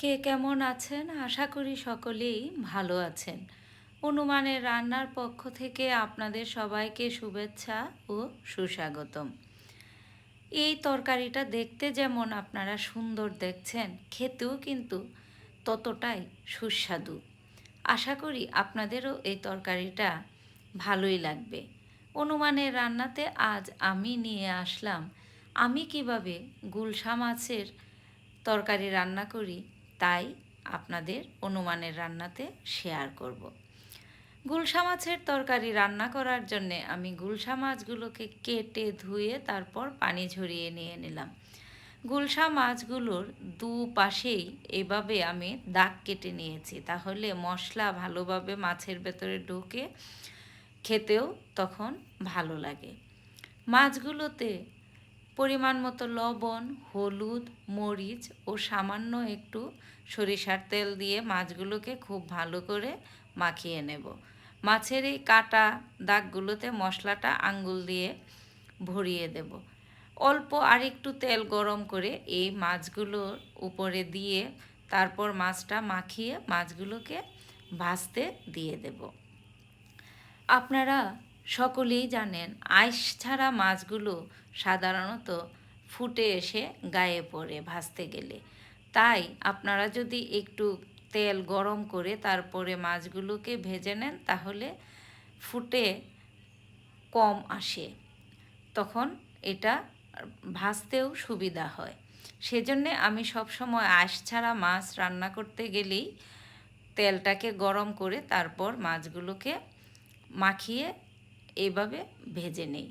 কে কেমন আছেন? আশা করি সকলেই ভালো আছেন। অনুমানের রান্নার পক্ষ থেকে আপনাদের সবাইকে শুভেচ্ছা ও সুস্বাগতম। এই তরকারিটা দেখতে যেমন আপনারা সুন্দর দেখছেন, খেতেও কিন্তু ততটাই সুস্বাদু। আশা করি আপনাদেরও এই তরকারিটা ভালোই লাগবে। অনুমানের রান্নাতে আজ আমি নিয়ে আসলাম, আমি কীভাবে গুলশা মাছের তরকারি রান্না করি তাই আপনাদের অনুমানের রান্নাতে শেয়ার করব। গুলশা মাছের তরকারি রান্না করার জন্যে আমি গুলশা মাছগুলোকে কেটে ধুয়ে তারপর পানি ঝরিয়ে নিয়ে নিলাম গুলশা মাছগুলোর দু পাশেই এভাবে আমি দাগ কেটে নিয়েছি, তাহলে মশলা ভালোভাবে মাছের ভেতরে ঢুকে খেতেও তখন ভালো লাগে মাছগুলোতে পরিমাণ মতো লবণ, হলুদ, মরিচ ও সামান্য একটু সরিষার তেল দিয়ে মাছগুলোকে খুব ভালো করে মাখিয়ে নেব। মাছের এই কাটা দাগগুলোতে মশলাটা আঙ্গুল দিয়ে ভরিয়ে দেব। অল্প আর একটু তেল গরম করে এই মাছগুলোর উপরে দিয়ে তারপর মাছটা মাখিয়ে মাছগুলোকে ভাজতে দিয়ে দেব। আপনারা সকলেই জানেন, আইস ছাড়া মাছগুলো সাধারণত ফুটে এসে গায়ে পড়ে ভাজতে গেলে। তাই আপনারা যদি একটু তেল গরম করে তারপরে মাছগুলোকে ভেজে নেন, তাহলে ফুটে কম আসে। তখন এটা ভাজতেও সুবিধা হয়। সেজন্যে আমি সবসময় আঁশ ছাড়া মাছ রান্না করতে গেলেই তেলটাকে গরম করে তারপর মাছগুলোকে মাখিয়ে এইভাবে ভেজে নেই।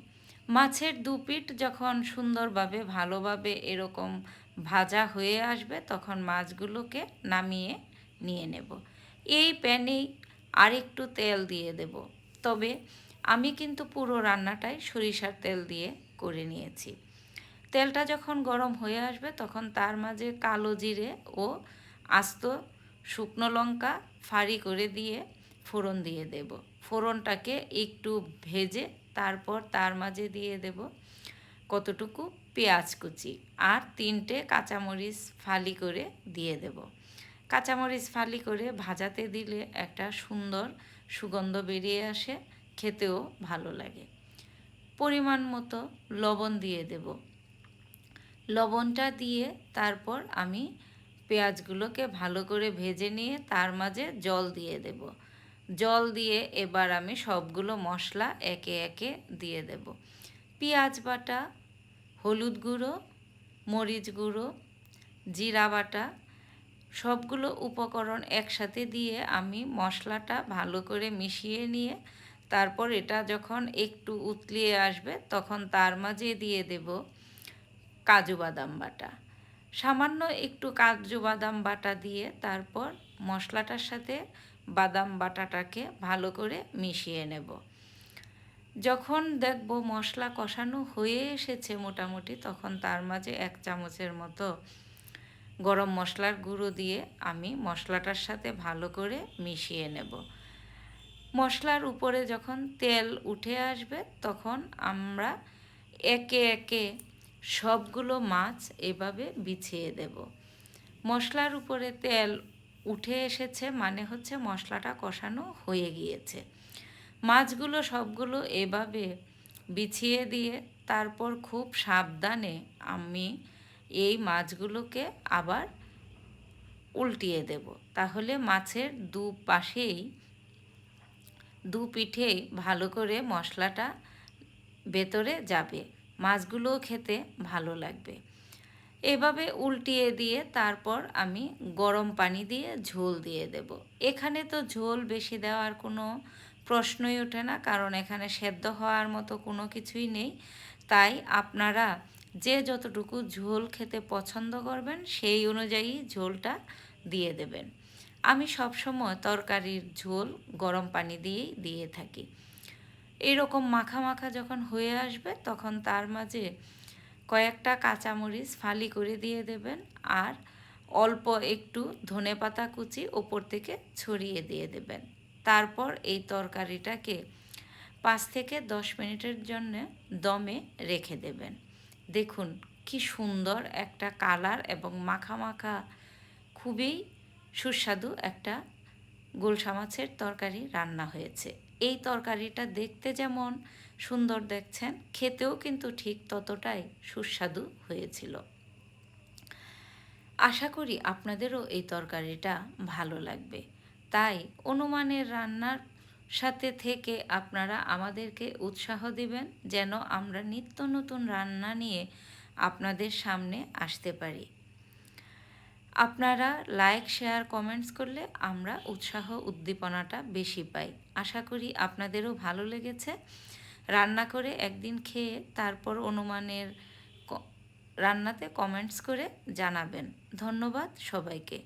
মাছের দু পিঠ যখন সুন্দরভাবে, ভালোভাবে এরকম ভাজা হয়ে আসবে, তখন মাছগুলোকে নামিয়ে নিয়ে নেব। এই প্যানেই আরেকটু তেল দিয়ে দেব। তবে আমি কিন্তু পুরো রান্নাটাই সরিষার তেল দিয়ে করে নিয়েছি। তেলটা যখন গরম হয়ে আসবে, তখন তার মাঝে কালো জিরে ও আস্ত শুকনো লঙ্কা ফাড়ি করে দিয়ে ফোড়ন দিয়ে দেব। ফোড়নটাকে একটু ভেজে তারপর তার মাঝে দিয়ে দেব কতটুকু? পেঁয়াজ কুচি আর তিনটে কাঁচামরিচ ফালি করে দিয়ে দেব। কাঁচামরিচ ফালি করে ভাজাতে দিলে একটা সুন্দর সুগন্ধ বেরিয়ে আসে, খেতেও ভালো লাগে। পরিমাণ মতো লবণ দিয়ে দেব। লবণটা দিয়ে তারপর আমি পেঁয়াজগুলোকে ভালো করে ভেজে নিয়ে তার মাঝে জল দিয়ে দেব। জল দিয়ে এবার আমি সবগুলো মশলা একে একে দিয়ে দেব। পেঁয়াজ বাটা, হলুদ গুঁড়ো, মরিচ গুঁড়ো, জিরা বাটা, সবগুলো উপকরণ একসাথে দিয়ে আমি মশলাটা ভালো করে মিশিয়ে নিয়ে তারপর এটা যখন একটু উতলিয়ে আসবে তখন তার মাঝে দিয়ে দেব কাজু বাদাম বাটা। সামান্য একটু কাজু বাদাম বাটা দিয়ে তারপর মশলাটার সাথে বাদাম বাটাটাকে ভালো করে মিশিয়ে নেব। যখন দেখব মশলা কষানো হয়ে এসেছে মোটামুটি, তখন তার মাঝে এক চামচের মতো গরম মশলার গুঁড়ো দিয়ে আমি মশলাটার সাথে ভালো করে মিশিয়ে নেব। মশলার উপরে যখন তেল উঠে আসবে, তখন আমরা একে একে সবগুলো মাছ এভাবে বিছিয়ে দেব। মশলার উপরে তেল উঠে এসেছে মানে হচ্ছে মশলাটা কষানো হয়ে গিয়েছে। মাছগুলো সবগুলো এভাবে বিছিয়ে দিয়ে তারপর খুব সাবধানে আমি এই মাছগুলোকে আবার উল্টিয়ে দেব। তাহলে মাছের দু পাশেই দু পিঠেই ভালো করে মশলাটা ভেতরে যাবে। মাছগুলোও খেতে ভালো লাগবে। এভাবে উল্টিয়ে দিয়ে তারপর আমি গরম পানি দিয়ে ঝোল দিয়ে দেব। এখানে তো ঝোল বেশি দেওয়ার কোনো প্রশ্নই ওঠে না, কারণ এখানে সেদ্ধ হওয়ার মতো কোনো কিছুই নেই। তাই আপনারা যে যতটুকু ঝোল খেতে পছন্দ করবেন, সেই অনুযায়ী ঝোলটা দিয়ে দেবেন। আমি সবসময় তরকারির ঝোল গরম পানি দিয়েই দিয়ে থাকি। এরকম মাখা মাখা যখন হয়ে আসবে, তখন তার মাঝে কয়েকটা কাঁচামরিচ ফালি করে দিয়ে দেবেন আর অল্প একটু ধনে পাতা কুচি ওপর থেকে ছড়িয়ে দিয়ে দেবেন। তারপর এই তরকারিটাকে পাঁচ থেকে দশ মিনিটের জন্য দমে রেখে দেবেন। দেখুন কি সুন্দর একটা কালার এবং মাখা মাখা খুবই সুস্বাদু একটা গোলসা মাছের তরকারি রান্না হয়েছে। এই তরকারিটা দেখতে যেমন সুন্দর দেখছেন, খেতেও কিন্তু ঠিক ততটাই সুস্বাদু হয়েছিল। আশা করি আপনাদেরও এই তরকারিটা ভালো লাগবে। তাই অনুমানের রান্নার সাথে থেকে আপনারা আমাদেরকে উৎসাহ দিবেন, যেন আমরা নিত্য নতুন রান্না নিয়ে আপনাদের সামনে আসতে পারি। আপনারা লাইক, শেয়ার, কমেন্টস করলে আমরা উৎসাহ উদ্দীপনাটা বেশি পাই। আশা করি আপনাদেরও ভালো লেগেছে। রান্না করে একদিন খেয়ে তারপর অনুমানের রান্নাতে কমেন্টস করে জানাবেন। ধন্যবাদ সবাইকে।